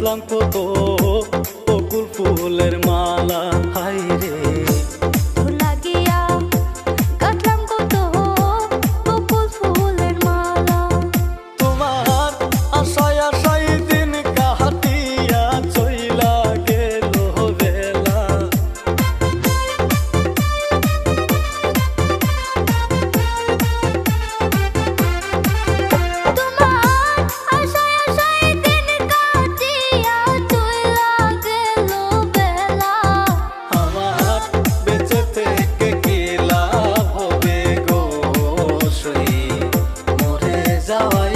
কাঁদলাম কত zawaj